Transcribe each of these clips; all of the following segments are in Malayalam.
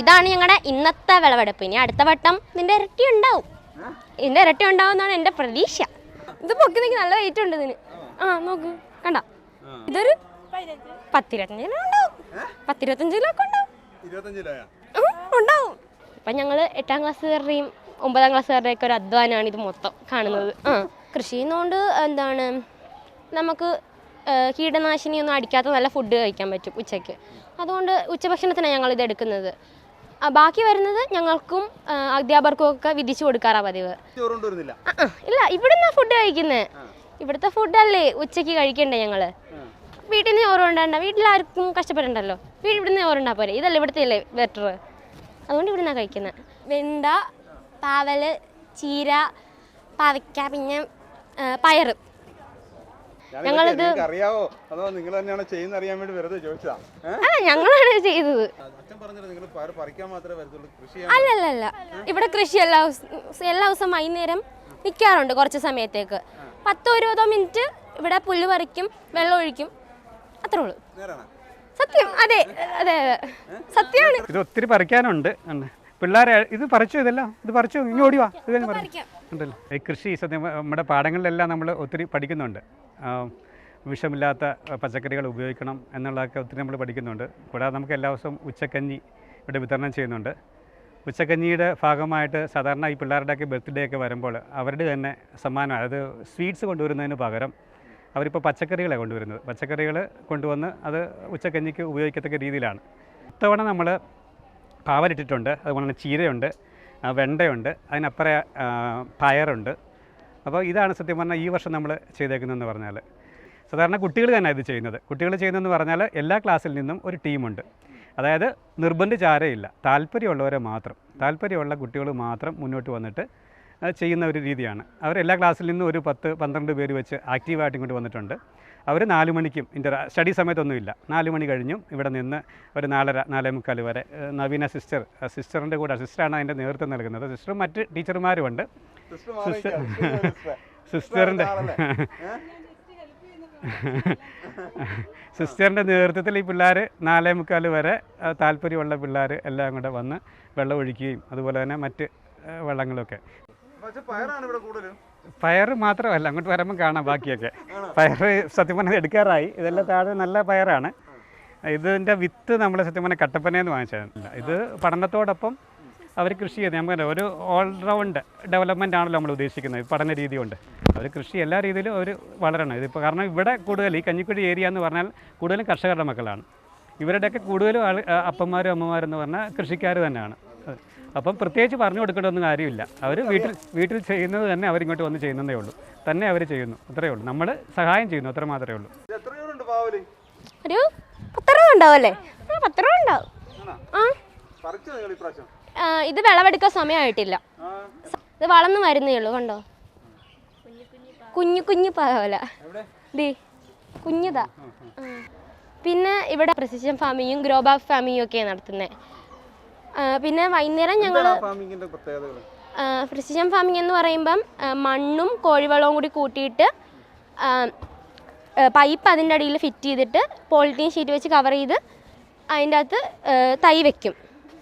ഇതാണ് ഞങ്ങളുടെ ഇന്നത്തെ വിളവെടുപ്പ്. ഇനി അടുത്ത വട്ടം ഇതിന്റെ ഇരട്ടി ഉണ്ടാവും. ഇതിന്റെ ഇരട്ടി ഉണ്ടാവും എന്നാണ് എന്റെ പ്രതീക്ഷ. ഇത് പൊക്കി നിൽക്കി നല്ല വെയിറ്റ് ഉണ്ട് ഇതിന്. ആ നോക്ക്. കണ്ട? ഇതൊരു പത്തിരുപത്തഞ്ച് കിലോ ഉണ്ടാവും. പത്തിരുപത്തഞ്ച് കിലോ ഒക്കെ ഉണ്ടാവും. ഉണ്ടാവും. ഇപ്പം ഞങ്ങൾ എട്ടാം ക്ലാസ്സുകാരുടെയും ഒമ്പതാം ക്ലാസ്സുകാരുടെയൊക്കെ ഒരു അധ്വാനമാണ് ഇത് മൊത്തം കാണുന്നത്. ആ. കൃഷി ചെയ്യുന്നതുകൊണ്ട് എന്താണ്? നമുക്ക് കീടനാശിനി കീടനാശിനിയൊന്നും അടിക്കാത്ത നല്ല ഫുഡ് കഴിക്കാൻ പറ്റും ഉച്ചയ്ക്ക്. അതുകൊണ്ട് ഉച്ചഭക്ഷണത്തിനാണ് ഞങ്ങൾ ഇത് എടുക്കുന്നത്. ബാക്കി വരുന്നത് ഞങ്ങൾക്കും അധ്യാപകർക്കും ഒക്കെ വിധിച്ചു കൊടുക്കാറാണ് പതിവ്. ഇല്ല ഇവിടുന്ന് ഫുഡ് കഴിക്കുന്നത് ഇവിടുത്തെ ഫുഡല്ലേ ഉച്ചയ്ക്ക് കഴിക്കണ്ടേ ഞങ്ങൾ? വീട്ടിൽ നിന്ന് ചോറ് ഉണ്ടാ വീട്ടിലാർക്കും കഷ്ടപ്പെടണ്ടല്ലോ. വീട്ടിൽ ഇവിടുന്ന് ചോറുണ്ടാ പോരെ. ഇതല്ലേ ഇവിടുത്തെ അല്ലേ ബെറ്റർ അതുകൊണ്ട് ഇവിടുന്നാണ് കഴിക്കുന്നത് വെണ്ട പാവൽ ചീര പാവയ്ക്ക പിന്നെ പയറ്. ഞങ്ങളിത് അറിയാവോ അതോ നിങ്ങൾ തന്നെയാണ് ചെയ്യുന്ന അറിയാൻ വേണ്ടി വെറുതെ ചോദിച്ചതാ? അല്ല ഞങ്ങളാണ് ചെയ്തത്. അച്ഛൻ പറഞ്ഞത് നിങ്ങൾ പറിക്കാൻ മാത്രമേ വരത്തുള്ളൂ കൃഷി ചെയ്യാൻ ഇവിടെ കൃഷി എല്ലാ ദിവസം എല്ലാ ദിവസവും വൈകുന്നേരം നിൽക്കാറുണ്ട് കുറച്ച് സമയത്തേക്ക്. പത്തോ ഇരുപതോ മിനിറ്റ് ഇവിടെ പുല്ല് പറിക്കും വെള്ളം ഒഴിക്കും. അത്രേ ഉള്ളൂ. നേരാണ്? സത്യം. അതെ അതെ അതെ. സത്യമാണ് ഇത് ഒത്തിരി പറിക്കാനുണ്ട്. ഉണ്ട്. പിള്ളേരെ ഇത് പറിച്ചു ഇതെല്ലാം? ഇത് പറിച്ചു? ഇനി ഓടി വാ. ഇത് കഴിഞ്ഞ് പറിക്കാം. ഉണ്ടല്ലോ. ഈ കൃഷി സത്യം നമ്മുടെ പാഠങ്ങളിലെല്ലാം നമ്മൾ ഒത്തിരി പഠിക്കുന്നുണ്ട്. വിഷമില്ലാത്ത പച്ചക്കറികൾ ഉപയോഗിക്കണം എന്നുള്ളതൊക്കെ ഒത്തിരി നമ്മൾ പഠിക്കുന്നുണ്ട്. കൂടാതെ നമുക്ക് എല്ലാ ദിവസവും ഉച്ചക്കഞ്ഞി ഇവിടെ വിതരണം ചെയ്യുന്നുണ്ട്. ഉച്ചക്കഞ്ഞിയുടെ ഭാഗമായിട്ട് സാധാരണ ഈ പിള്ളേരുടെയൊക്കെ ബർത്ത്ഡേ ഒക്കെ വരുമ്പോൾ അവരുടെ തന്നെ സമ്മാനം അതായത് സ്വീറ്റ്സ് കൊണ്ടുവരുന്നതിന് പകരം അവരിപ്പോൾ പച്ചക്കറികളെ കൊണ്ടുവരുന്നത്. പച്ചക്കറികൾ കൊണ്ടുവന്ന് അത് ഉച്ചക്കഞ്ഞിക്ക് ഉപയോഗിക്കത്തക്ക രീതിയിലാണ്. ഇത്തവണ നമ്മൾ പാവലിട്ടിട്ടുണ്ട് അതുപോലെ തന്നെ ചീരയുണ്ട് വെണ്ടയുണ്ട് അതിനപ്പുറം പയറുണ്ട്. അപ്പോൾ ഇതാണ് സത്യം പറഞ്ഞാൽ ഈ വർഷം നമ്മൾ ചെയ്തേക്കുന്നതെന്ന് പറഞ്ഞാൽ. സാധാരണ കുട്ടികൾ തന്നെ ഇത് ചെയ്യുന്നത്. കുട്ടികൾ ചെയ്യുന്നതെന്ന് പറഞ്ഞാൽ എല്ലാ ക്ലാസ്സിൽ നിന്നും ഒരു ടീമുണ്ട്. അതായത് നിർബന്ധിച്ചാരയില്ല താല്പര്യമുള്ളവരെ മാത്രം. താല്പര്യമുള്ള കുട്ടികൾ മാത്രം മുന്നോട്ട് വന്നിട്ട് ചെയ്യുന്ന ഒരു രീതിയാണ്. അവർ എല്ലാ ക്ലാസ്സിൽ നിന്നും ഒരു പത്ത് പന്ത്രണ്ട് പേര് വെച്ച് ആക്റ്റീവായിട്ട് ഇങ്ങോട്ട് വന്നിട്ടുണ്ട്. അവർ നാല് മണിക്കും ഇന്റർ സ്റ്റഡി സമയത്തൊന്നുമില്ല. നാല് മണി കഴിഞ്ഞും ഇവിടെ നിന്ന് ഒരു നാലര നാലേ മുക്കാൽ വരെ നവീന സിസ്റ്റർ സിസ്റ്ററിന്റെ കൂടെ സിസ്റ്ററാണ് അതിന്റെ നേതൃത്വം നൽകുന്നത്. സിസ്റ്ററും മറ്റ് ടീച്ചർമാരുമുണ്ട്. സിസ്റ്റർ. സിസ്റ്ററിന്റെ സിസ്റ്ററിന്റെ നേതൃത്വത്തിൽ ഈ പിള്ളേർ നാലേ മുക്കാൽ വരെ താല്പര്യമുള്ള പിള്ളേർ എല്ലാം കൂടെ വന്ന് വെള്ളം ഒഴിക്കുകയും അതുപോലെ തന്നെ മറ്റ് വെള്ളങ്ങളൊക്കെ. പയർ മാത്രമല്ല അങ്ങോട്ട് വരുമ്പം കാണാം ബാക്കിയൊക്കെ. പയർ സത്യം പറഞ്ഞാൽ എടുക്കാറായി. ഇതെല്ലാം താഴെ നല്ല പയറാണ്. ഇതിന്റെ വിത്ത് നമ്മൾ സത്യം പറഞ്ഞാൽ കട്ടപ്പനയെന്ന് വാങ്ങിച്ചതല്ല. ഇത് പഠനത്തോടൊപ്പം അവർ കൃഷി ചെയ്ത് നമുക്ക് ഒരു ഓൾറൗണ്ട് ഡെവലപ്മെന്റ് ആണല്ലോ നമ്മൾ ഉദ്ദേശിക്കുന്നത്. പഠന രീതി കൊണ്ട്. അവർ കൃഷി എല്ലാ രീതിയിലും അവർ വളരണം. ഇതിപ്പോൾ കാരണം ഇവിടെ കൂടുതൽ ഈ കഞ്ഞിക്കുഴി ഏരിയ എന്ന് പറഞ്ഞാൽ കൂടുതലും കർഷകരുടെ മക്കളാണ്. ഇവരുടെയൊക്കെ കൂടുതലും ആൾ അപ്പന്മാരും അമ്മമാരും എന്ന് പറഞ്ഞാൽ കൃഷിക്കാർ തന്നെയാണ്. അപ്പം പ്രത്യേകിച്ച് പറഞ്ഞു കൊടുക്കേണ്ട ഒന്നും കാര്യമില്ല. അവർ വീട്ടിൽ വീട്ടിൽ ചെയ്യുന്നത് തന്നെ അവരിങ്ങോട്ട് വന്ന് ചെയ്യുന്നതേ ഉള്ളൂ. തന്നെ അവർ ചെയ്യുന്നു. അത്രയേ ഉള്ളൂ. നമ്മൾ സഹായം ചെയ്യുന്നു. അത്ര മാത്രമേ ഉള്ളൂ. ഉണ്ടാവല്ലേ? ഇത് വിളവെടുക്കാൻ സമയമായിട്ടില്ല. ഇത് വളർന്നു വരുന്നേ ഉള്ളൂ. കണ്ടോ? കുഞ്ഞു കുഞ്ഞു പാവല. ദേ കുഞ്ഞതാ. പിന്നെ ഇവിടെ പ്രസിഷൻ ഫാമിങ്ങും ഗ്രോ ബാഗ് ഫാമിങ്ങും ഒക്കെയാണ് നടത്തുന്നത് പിന്നെ വൈകുന്നേരം ഞങ്ങൾ പ്രിസിഷൻ ഫാമിംഗ് എന്ന് പറയുമ്പം മണ്ണും കോഴിവളവും കൂടി കൂട്ടിയിട്ട് പൈപ്പ് അതിന്റെ അടിയിൽ ഫിറ്റ് ചെയ്തിട്ട് പോളിത്തീൻ ഷീറ്റ് വെച്ച് കവർ ചെയ്ത് അതിന്റെ അകത്ത് തൈ വെക്കും.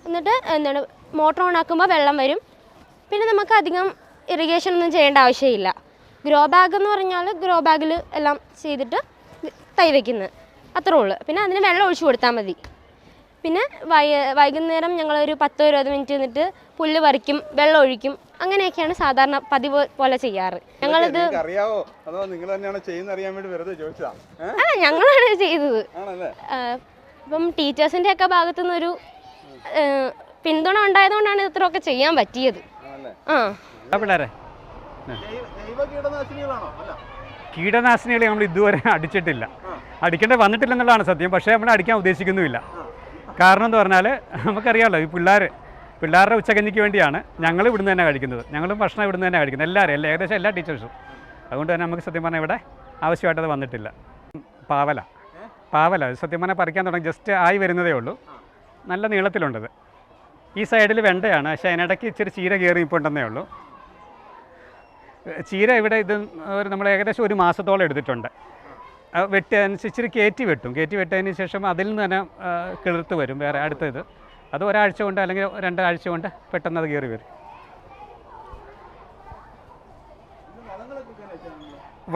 എന്നിട്ട് എന്താണ് മോട്ടർ ഓൺ ആക്കുമ്പോൾ വെള്ളം വരും. പിന്നെ നമുക്ക് അധികം ഇറിഗേഷൻ ഒന്നും ചെയ്യേണ്ട ആവശ്യമില്ല. ഗ്രോ ബാഗ് എന്ന് പറഞ്ഞാൽ ഗ്രോ ബാഗിൽ എല്ലാം ചെയ്തിട്ട് തൈ വെക്കുന്നത്. അത്രേ ഉള്ളൂ. പിന്നെ അതിന് വെള്ളം ഒഴിച്ചു കൊടുത്താൽ മതി. പിന്നെ വൈ വൈകുന്നേരം ഞങ്ങളൊരു പത്തോ ഇരുപത് മിനിറ്റ് നിന്നിട്ട് പുല്ല് പറിക്കും വെള്ളം ഒഴിക്കും അങ്ങനെയൊക്കെയാണ് സാധാരണ പതിവ് പോലെ ചെയ്യാറ്. ഞങ്ങളിത് അറിയാവോ? അതോ നിങ്ങൾ തന്നെയാണ് ചെയ്യുന്ന അറിയാൻ വേണ്ടി വെറുതെ ചോദിച്ചതാ? ആ അല്ല ഞങ്ങളാണ് ചെയ്തത്. ഇപ്പം ടീച്ചേഴ്സിന്റെ ഒക്കെ ഭാഗത്തു നിന്നൊരു പിന്തുണ ഉണ്ടായതുകൊണ്ടാണ് ഇത്രയൊക്കെ ചെയ്യാൻ പറ്റിയത്. ആണല്ലേ? ആ. പിള്ളേരെ. കീടനാശിനികൾ നമ്മൾ ഇതുവരെ അടിച്ചിട്ടില്ല. അടിക്കേണ്ടി വന്നിട്ടില്ലെന്നുള്ളതാണ് സത്യം. പക്ഷേ നമ്മൾ അടിക്കാൻ ഉദ്ദേശിക്കുന്നുമില്ല. കാരണം എന്ന് പറഞ്ഞാൽ നമുക്കറിയാമല്ലോ ഈ പിള്ളേർ പിള്ളേരുടെ ഉച്ചകഞ്ഞിക്ക് വേണ്ടിയാണ് ഞങ്ങൾ ഇവിടുന്ന് തന്നെ കഴിക്കുന്നത്. ഞങ്ങളും ഭക്ഷണം ഇവിടുന്ന് തന്നെ കഴിക്കുന്നത്. എല്ലാവരും എല്ലാ ഏകദേശം എല്ലാ ടീച്ചേഴ്സും. അതുകൊണ്ട് തന്നെ നമുക്ക് സത്യം പറഞ്ഞാൽ ഇവിടെ ആവശ്യമായിട്ടത് വന്നിട്ടില്ല. പാവല. പാവല. സത്യം പറഞ്ഞാൽ പറിക്കാൻ തുടങ്ങി. ജസ്റ്റ് ആയി വരുന്നതേ ഉള്ളൂ. നല്ല നീളത്തിലുണ്ടത്. ഈ സൈഡിൽ വെണ്ടയാണ്. പക്ഷേ അതിനിടയ്ക്ക് ഇച്ചിരി ചീര കയറി ഇപ്പോൾ ഉണ്ടെന്നേ ഉള്ളൂ. ചീര ഇവിടെ ഇത് ഒരു നമ്മൾ ഏകദേശം ഒരു മാസത്തോളം എടുത്തിട്ടുണ്ട്. വെട്ടി ഇച്ചിരി കയറ്റി വെട്ടും. കയറ്റി വെട്ടതിന് ശേഷം അതിൽ നിന്ന് തന്നെ കിളിർത്ത് വരും വേറെ അടുത്തത്. അത് ഒരാഴ്ച കൊണ്ട് അല്ലെങ്കിൽ രണ്ടാഴ്ച കൊണ്ട് പെട്ടെന്ന് അത് കയറി വരും.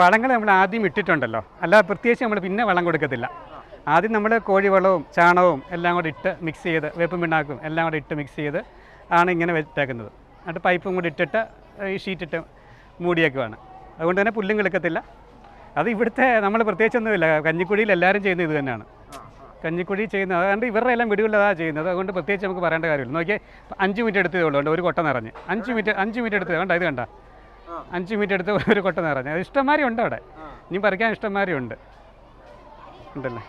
വളങ്ങൾ നമ്മൾ ആദ്യം ഇട്ടിട്ടുണ്ടല്ലോ. അല്ല പ്രത്യേകിച്ച് നമ്മൾ പിന്നെ വളം കൊടുക്കത്തില്ല. ആദ്യം നമ്മൾ കോഴിവളവും ചാണകവും എല്ലാം കൂടി ഇട്ട് മിക്സ് ചെയ്ത് വേപ്പും പിണ്ണാക്കും എല്ലാം കൂടി ഇട്ട് മിക്സ് ചെയ്ത് ആണ് ഇങ്ങനെ വെച്ചേക്കുന്നത്. എന്നിട്ട് പൈപ്പും കൂടി ഇട്ടിട്ട് ഈ ഷീറ്റിട്ട് മൂടിയേക്കുവാണ്. അതുകൊണ്ട് തന്നെ പുല്ലും കിളുക്കത്തില്ല. അത് ഇവിടുത്തെ നമ്മൾ പ്രത്യേകിച്ചൊന്നുമില്ല. കഞ്ഞിക്കുഴിയിൽ എല്ലാവരും ചെയ്യുന്നത് ഇത് തന്നെയാണ്. കഞ്ഞിക്കുഴി ചെയ്യുന്നത് അതുകൊണ്ട് ഇവരുടെ എല്ലാം വീടുകളിലതാണ് ചെയ്യുന്നത്. അതുകൊണ്ട് പ്രത്യേകിച്ച് നമുക്ക് പറയേണ്ട കാര്യമില്ല. നോക്കിയാൽ അഞ്ച് മിനിറ്റ് എടുത്തേ ഉള്ളൂ. ഒരു കൊട്ട നിറഞ്ഞ്. അഞ്ച് മിനിറ്റ് അഞ്ച് മിനിറ്റ് എടുത്ത് കണ്ട? ഇത് കണ്ട? അഞ്ച് മിനിറ്റ് എടുത്ത് ഒരു കൊട്ട നിറഞ്ഞ്. അത് ഇഷ്ടംമാരി ഉണ്ട് അവിടെ. ഇനി പറിക്കാൻ ഇഷ്ടംമാരി ഉണ്ട്. ഉണ്ടല്ലേ?